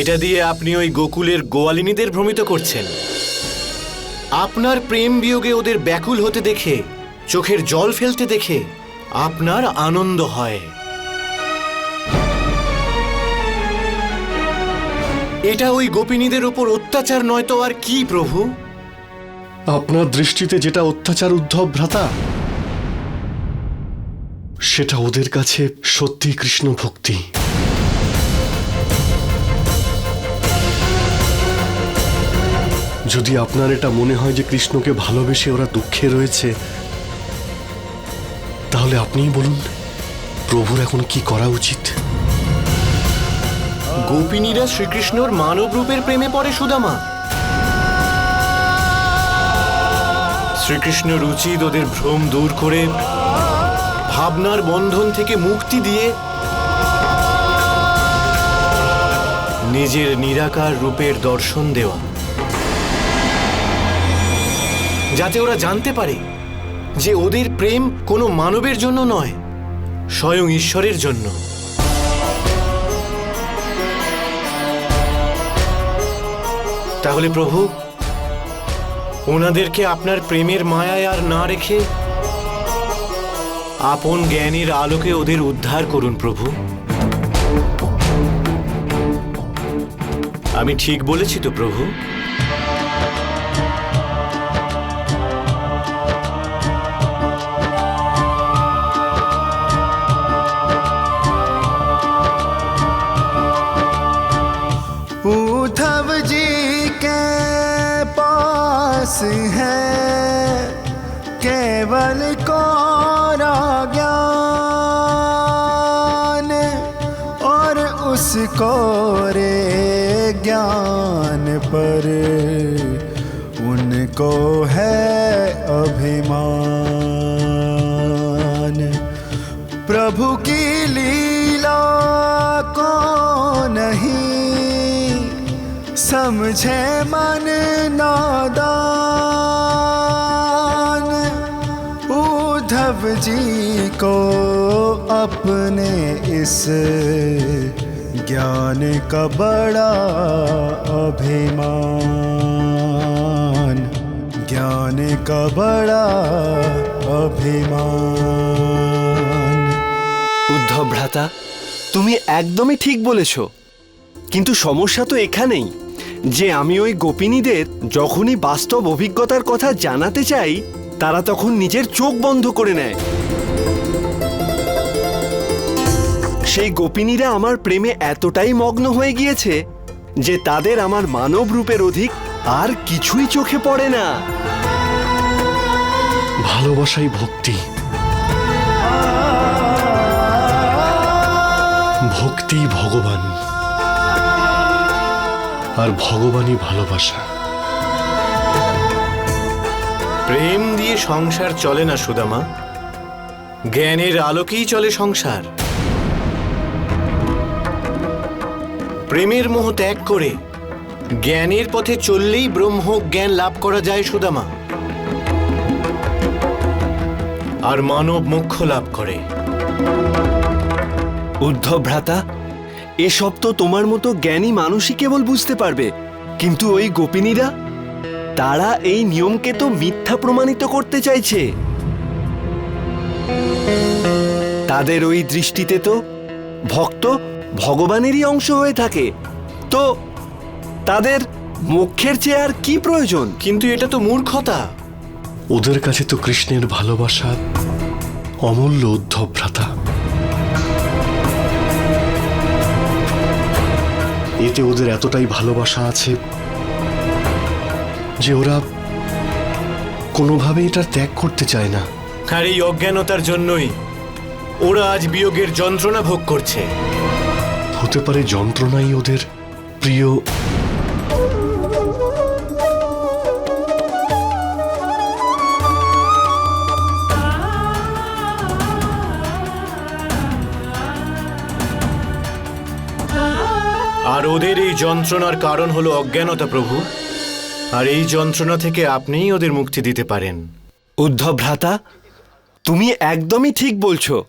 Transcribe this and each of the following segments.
এটা দিয়ে আপনি ওই গোকুলের গোয়ালিনীদের ভ্রমিত করছেন। আপনার প্রেম বিয়োগে ওদের ব্যাকুল হতে দেখে, চোখের জল ফেলতে দেখে আপনার আনন্দ হয়। এটা ওই গোপিনীদের ওপর অত্যাচার নয় তো আর কি প্রভু? আপনার দৃষ্টিতে যেটা অত্যাচার উদ্ধব ভ্রাতা, সেটা ওদের কাছে সত্যি কৃষ্ণ ভক্তি যদি আপনার এটা মনে হয় যে কৃষ্ণকে ভালোবেসে ওরা দুঃখে রয়েছে, তাহলে আপনিই বলুন, প্রভুর এখন কি করা উচিত? গোপিনীরা শ্রীকৃষ্ণর মানব রূপের প্রেমে পড়ে সুদামা। শ্রীকৃষ্ণ উচিত ওদের ভ্রম দূর করে ভাবনার বন্ধন থেকে মুক্তি দিয়ে নিজের নিরাকার রূপের দর্শন দেওয়া। যাতে ওরা জানতে পারে যে ওদের প্রেম কোনো মানবের জন্য নয়, স্বয়ং ঈশ্বরের জন্য। তাহলে প্রভু, ওনাদেরকে আপনার প্রেমের মায়ায় আর না রেখে আপন জ্ঞানের আলোকে ওদের উদ্ধার করুন প্রভু। আমি ঠিক বলেছি তো প্রভু? पास है, केवल कोरा ज्ञान और उस कोरे ज्ञान पर। उनको है अभिमान। प्रभु की लीला को नहीं, समझे मन नादान जी को अपने इस ज्ञान का बड़ा अभिमान ज्ञान का बड़ा अभिमान উদ্ধব ভ্রাতা তুমি একদমই ঠিক বলেছ কিন্তু সমস্যা তো এখানেই যে আমি ওই গোপিনীদের যখনই বাস্তব অভিজ্ঞতার কথা জানাতে চাই তারা তখন নিজের চোখ বন্ধ করে নেয়। সেই গোপিনীরা আমার প্রেমে এতটাই মগ্ন হয়ে গিয়েছে যে তাদের আমার মানব রূপের অধিক আর কিছুই চোখে পড়ে না। ভালোবাসাই ভক্তি। ভক্তি ভগবান। আর ভগবানই ভালোবাসা। প্রেম দিয়ে সংসার চলে না সুদামা। জ্ঞানের আলোকেই চলে সংসার। প্রেমের মোহ ত্যাগ করে জ্ঞানের পথে চললেই ব্রহ্ম জ্ঞান লাভ করা যায় সুদামা। আর মানব মোক্ষ লাভ করে। উদ্ধব ভ্রাতা, এসব তো তোমার মতো জ্ঞানী মানুষই কেবল বুঝতে পারবে, কিন্তু ওই গোপিনীরা? তারা এই নিয়মকে তো মিথ্যা প্রমাণিত করতে চাইছে। তাদের ওই দৃষ্টিতে তো ভক্ত ভগবানেরই অংশ হয়ে থাকে। তো তাদের মোক্ষের চেয়ে আর কি প্রয়োজন? কিন্তু এটা তো মূর্খতা। ওদের কাছে তো কৃষ্ণের ভালোবাসা অমূল্য উদ্ধব ভ্রাতা। এতে ওদের এতটাই ভালোবাসা আছে যে ওরা কোনোভাবে এটা ত্যাগ করতে চায় না। আর এই অজ্ঞানতার জন্যই ওরা আজ বিয়োগের যন্ত্রণা ভোগ করছে। হতে পারে যন্ত্রণাই ওদের প্রিয় আর ওদের এই যন্ত্রণার কারণ হলো অজ্ঞানতা প্রভু। আর এই যন্ত্রণা থেকে আপনিই ওদের মুক্তি দিতে পারেন। উদ্ধব ভ্রাতা তুমি একদমই ঠিক বলছো।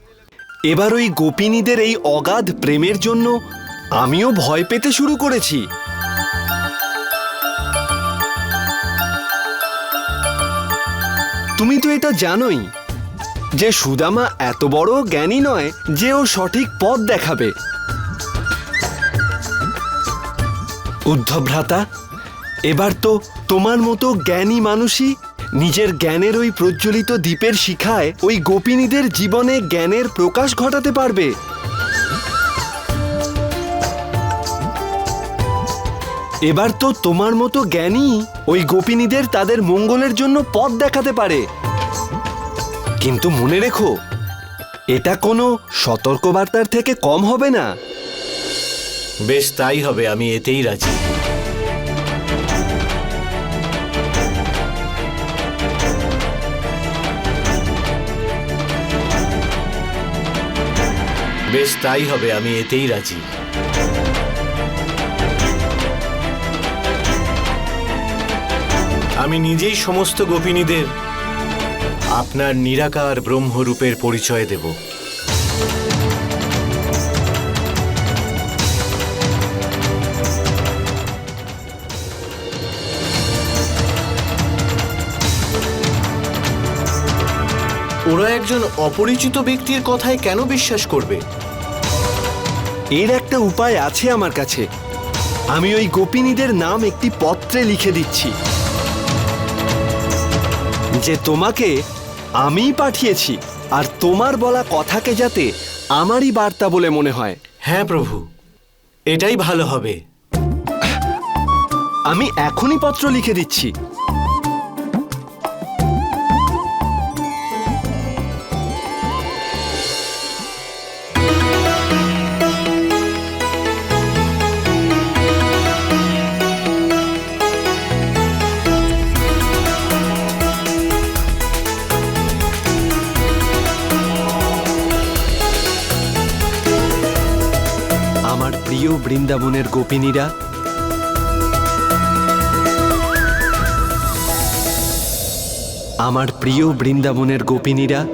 এবার ওই গোপিনীদের এই অগাধ প্রেমের জন্য আমিও ভয় পেতে শুরু করেছি। তুমি তো এটা জানোই যে সুদামা এত বড় জ্ঞানী নয় যে ও সঠিক পথ দেখাবে। উদ্ধব ভ্রাতা এবার তো তোমার মতো জ্ঞানী মানুষই নিজের জ্ঞানের ওই প্রজ্বলিত দ্বীপের শিখায় ওই গোপিনীদের জীবনে জ্ঞানের প্রকাশ ঘটাতে পারবে। এবার তো তোমার মতো জ্ঞানী ওই গোপিনীদের তাদের মঙ্গলের জন্য পথ দেখাতে পারে। কিন্তু মনে রেখো, এটা কোনো সতর্কবার্তার থেকে কম হবে না। বেশ, তাই হবে, আমি এতেই রাজি। বেশ, তাই হবে, আমি এতেই রাজি। আমি নিজেই সমস্ত গোপিনীদের আপনার নিরাকার ব্রহ্মরূপের পরিচয় দেব। ওরা একজন অপরিচিত ব্যক্তির কথায় কেন বিশ্বাস করবে? এর একটা উপায় আছে আমার কাছে। আমি ওই গোপিনীদের নাম একটি পত্রে লিখে দিচ্ছি। যে তোমাকে আমিই পাঠিয়েছি আর তোমার বলা কথাকে যাতে আমারই বার্তা বলে মনে হয়। হ্যাঁ প্রভু এটাই ভালো হবে। আমি এখনই পত্র লিখে দিচ্ছি। বৃন্দাবনের গোপিনীরা। আমার প্রিয় বৃন্দাবনের গোপিনীরা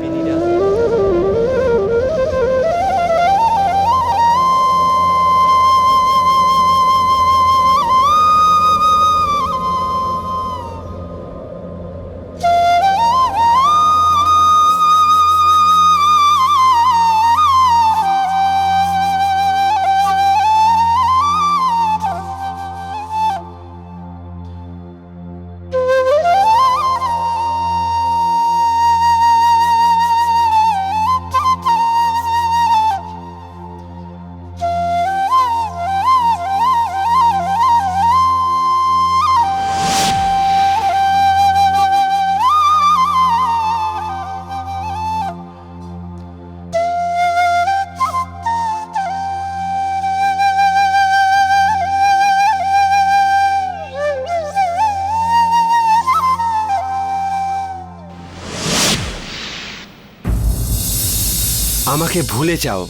আমাকে ভুলে যাও।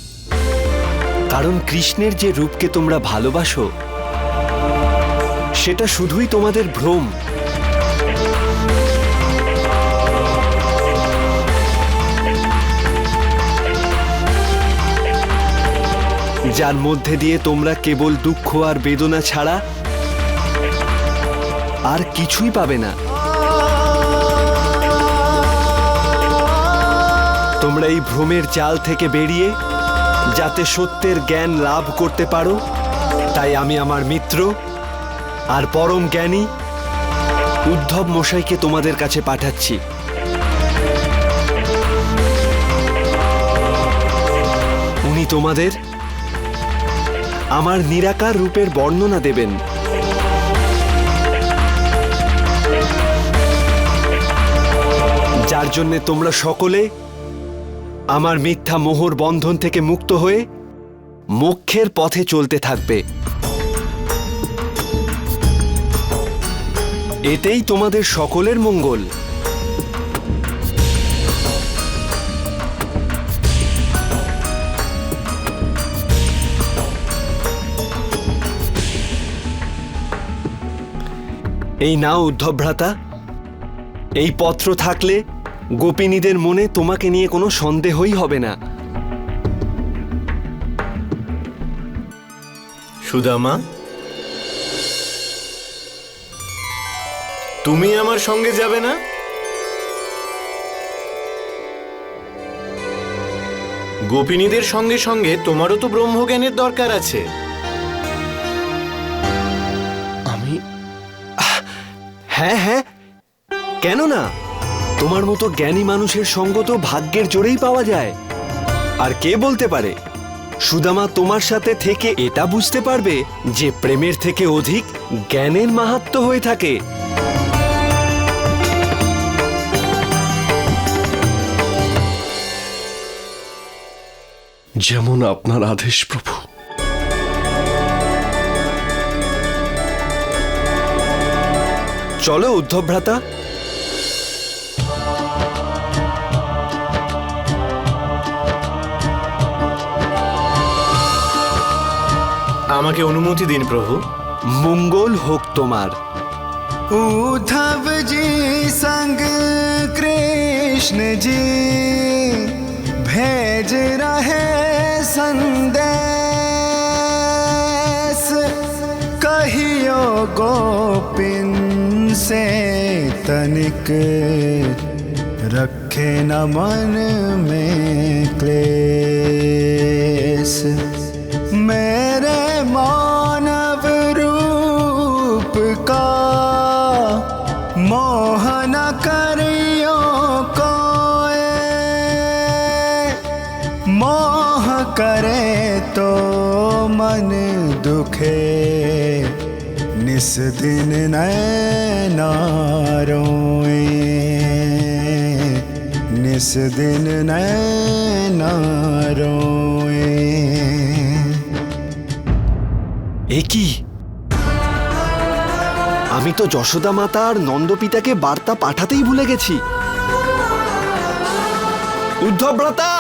কারণ কৃষ্ণের যে রূপকে তোমরা ভালোবাসো, সেটা শুধুই তোমাদের ভ্রম। যার মধ্যে দিয়ে তোমরা কেবল দুঃখ আর বেদনা ছাড়া আর কিছুই পাবে না। তোমরা এই ভ্রমের জাল থেকে বেরিয়ে যাতে সত্যের জ্ঞান লাভ করতে পারো, তাই আমি আমার মিত্র আর পরম জ্ঞানী উদ্ধব মশাইকে তোমাদের কাছে পাঠাচ্ছি। উনি তোমাদের আমার নিরাকার রূপের বর্ণনা দেবেন। যার জন্যে তোমরা সকলে আমার মিথ্যা মোহর বন্ধন থেকে মুক্ত হয়ে মোক্ষের পথে চলতে থাকবে। এতেই তোমাদের সকলের মঙ্গল। এই নাও উদ্ধব ভ্রাতা এই পত্র থাকলে গোপিনীদের মনে তোমাকে নিয়ে কোনো সন্দেহই হবে না। সুদামা? তুমি আমার সঙ্গে যাবে না? গোপিনীদের সঙ্গে সঙ্গে তোমারও তো ব্রহ্মজ্ঞানের দরকার আছে। আমি হ্যাঁ হ্যাঁ। কেন না তোমার মতো জ্ঞানী মানুষের সঙ্গ তো ভাগ্যের জোরেই পাওয়া যায়। আর কে বলতে পারে? সুদামা তোমার সাথে থেকে এটা বুঝতে পারবে যে প্রেমের থেকে অধিক জ্ঞানের মাহাত্ম হয়ে থাকে। যেমন আপনার আদেশ প্রভু। চলো উদ্ধব ভ্রাতা আমাকে অনুমতি দিন প্রভু মঙ্গল হোক তোমার उद्धव जी संग कृष्ण जी भेज रहे संदेश कहियो गोपिन से तनिक रखे न मन में क्लेश करे तो मन दुखे निस दिन नैनारोए निस दिन नैनारोए এ কি আমি তো যশোদা মাতা আর নন্দপিতাকে বার্তা পাঠাতেই ভুলে গেছি উদ্ধব ভ্রাতা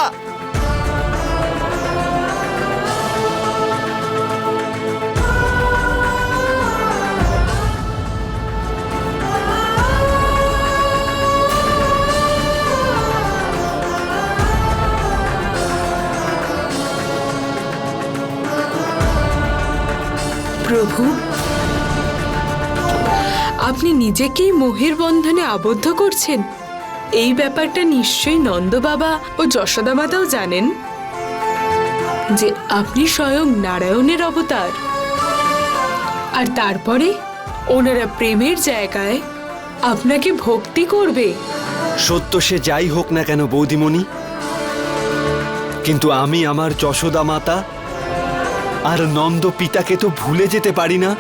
প্রভু। আপনি নিজেকেই মোহের বন্ধনে আবদ্ধ করছেন? এই ব্যাপারটা নিশ্চয়ই নন্দ বাবা ও যশোদা মাতাও জানেন। যে আপনি স্বয়ং নারায়ণের অবতার। আর তারপরে ওনারা প্রেমের জায়গায় আপনাকে ভক্তি করবে। সত্য সে যাই হোক না কেন বৌদিমণি, কিন্তু আমি আমার যশোদা মাতা আর নন্দ পিতাকে তো ভুলে যেতে পারি না।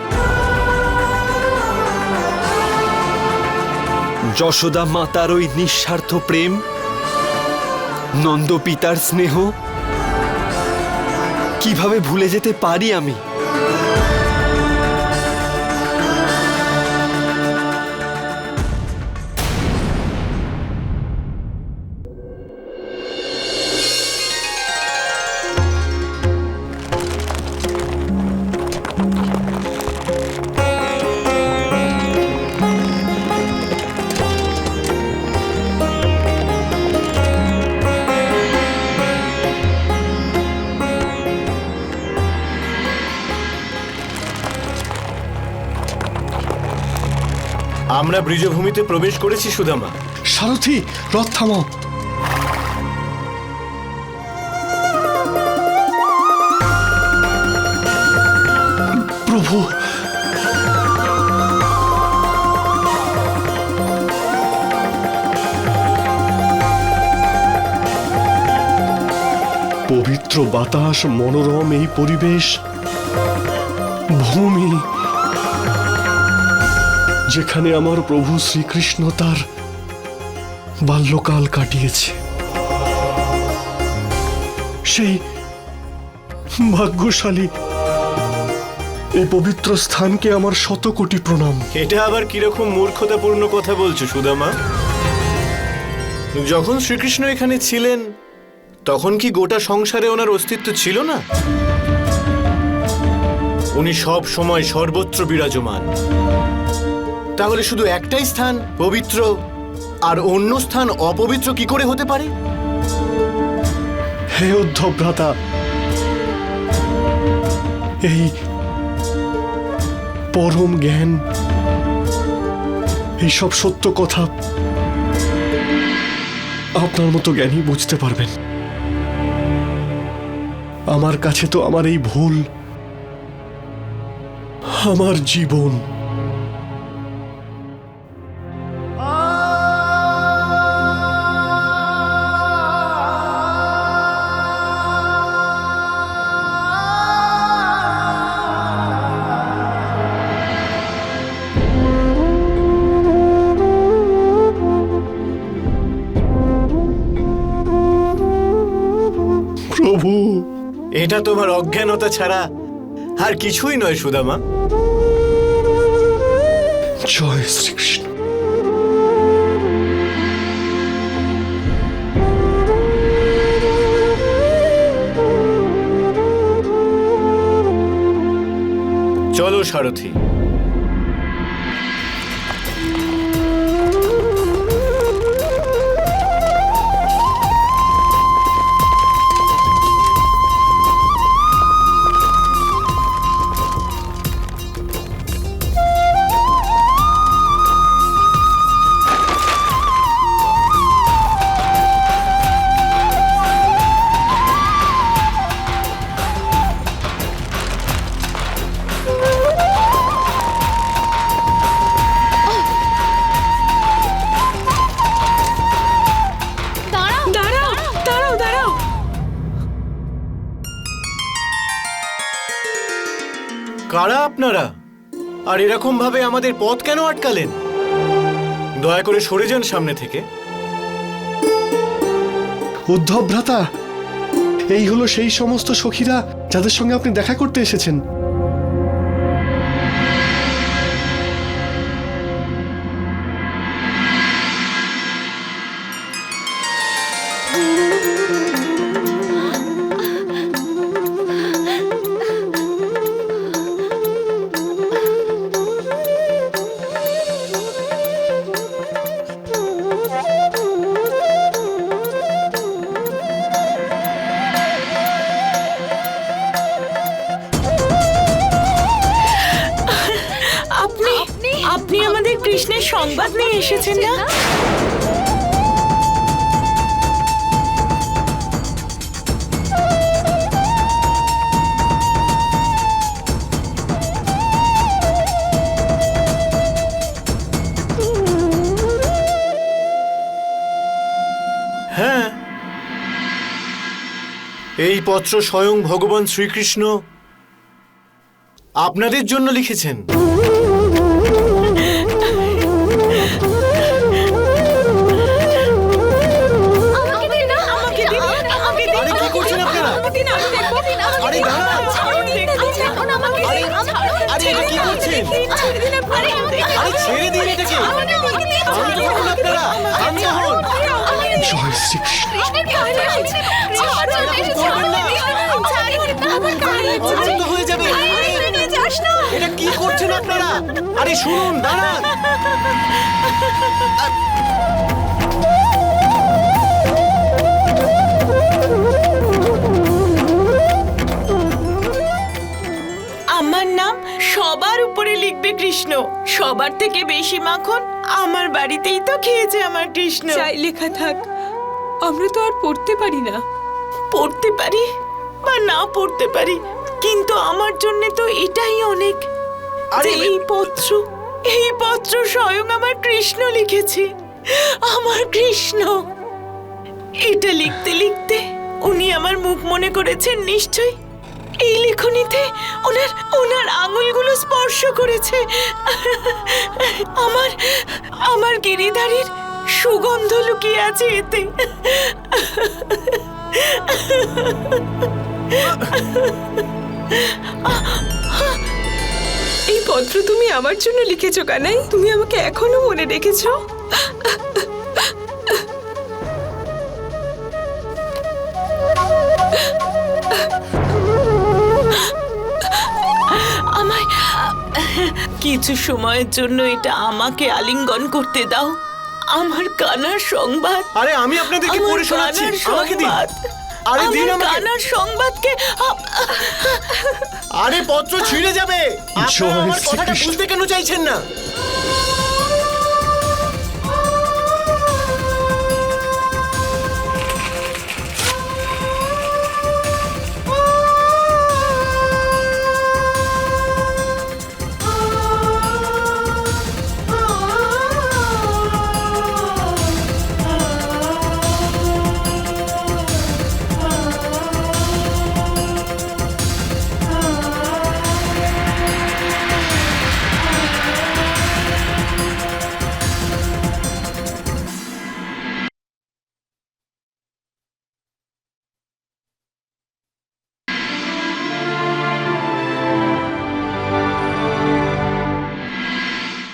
যশোদা মাতার ওই নিঃস্বার্থ প্রেম, নন্দ পিতার স্নেহ, কীভাবে ভুলে যেতে পারি আমি? আমরা ব্রিজভূমিতে প্রবেশ করেছি, সুদামা। সারথি, রথ থামাও। প্রভু। পবিত্র বাতাস, মনোরম এই পরিবেশ, ভূমি যেখানে আমার প্রভু শ্রীকৃষ্ণ তার বাল্যকাল কাটিয়েছে। সেই ভাগ্যশালী এই পবিত্র স্থানকে আমার শত কোটি প্রণাম। এটা আবার কীরকম মূর্খতাপূর্ণ কথা বলছো, সুদামা? যখন শ্রীকৃষ্ণ এখানে ছিলেন, তখন কি গোটা সংসারে ওনার অস্তিত্ব ছিল না? উনি সব সময় সর্বত্র বিরাজমান। তাহলে শুধু একটাই স্থান, পবিত্র, আর অন্য স্থান অপবিত্র কি করে হতে পারে? হে উদ্ধব ভ্রাতা এই পরম জ্ঞান, এইসব সত্য কথা আপনার মতো জ্ঞানী বুঝতে পারবেন। আমার কাছে তো আমার এই ভুল, আমার জীবন। এটা তোমার অজ্ঞানতা ছাড়া আর কিছুই নয় সুদামা। জয় শ্রীকৃষ্ণ। চলো সারথি। এরকম ভাবে আমাদের পথ কেন আটকালেন? দয়া করে সরে যান সামনে থেকে। উদ্ধব ভ্রাতা, এই হলো সেই সমস্ত সখীরা যাদের সঙ্গে আপনি দেখা করতে এসেছেন। আপনি আমাদের কৃষ্ণের সংবাদ নিয়ে এসেছেন না? হ্যাঁ। এই পত্র স্বয়ং ভগবান শ্রীকৃষ্ণ আপনাদের জন্য লিখেছেন। আরে, আরে এটা কি করছেন? ছেড়ে দিন আরে ছেড়ে দিন হন আপনারা হন জয় শ্রীকৃষ্ণ হয়ে যাবে এটা কি করছেন আপনারা আরে শুনুন দাঁড়ান সবার উপরে লিখবে কৃষ্ণ। সবার থেকে বেশি মাখন আমার বাড়িতেই তো খেয়েছে আমার কৃষ্ণ। যাই লেখা থাক আমরা তো আর পড়তে পারি না। পড়তে পারি বা না পড়তে পারি কিন্তু আমার জন্য তো এটাই অনেক। আরে এই পত্র এই পত্র স্বয়ং আমার কৃষ্ণ লিখেছে আমার কৃষ্ণ। এটা লিখতে লিখতে উনি আমার মুখ মনে করেছেন নিশ্চয় এই লেখনীতে ওনার ওনার আঙুলগুলো স্পর্শ করেছে। আমার আমার গিরিধারীর সুগন্ধ লুকিয়ে আছে এতে। এই পত্র তুমি আমার জন্য লিখেছো, কানাই? তুমি আমাকে এখনও মনে রেখেছো? কিছু সময়ের জন্য এটা আমাকে আলিঙ্গন করতে দাও। আমার কানার সংবাদ। আরে আমি আপনাদেরকে পড়ে শোনাচ্ছি। আমাকে দিন। আরে দিন আমার আমাকে। কানার সংবাদকে আরে পত্র ছিঁড়ে যাবে। আপনারা আমার কথাটা। বুঝতে কেন চাইছেন না?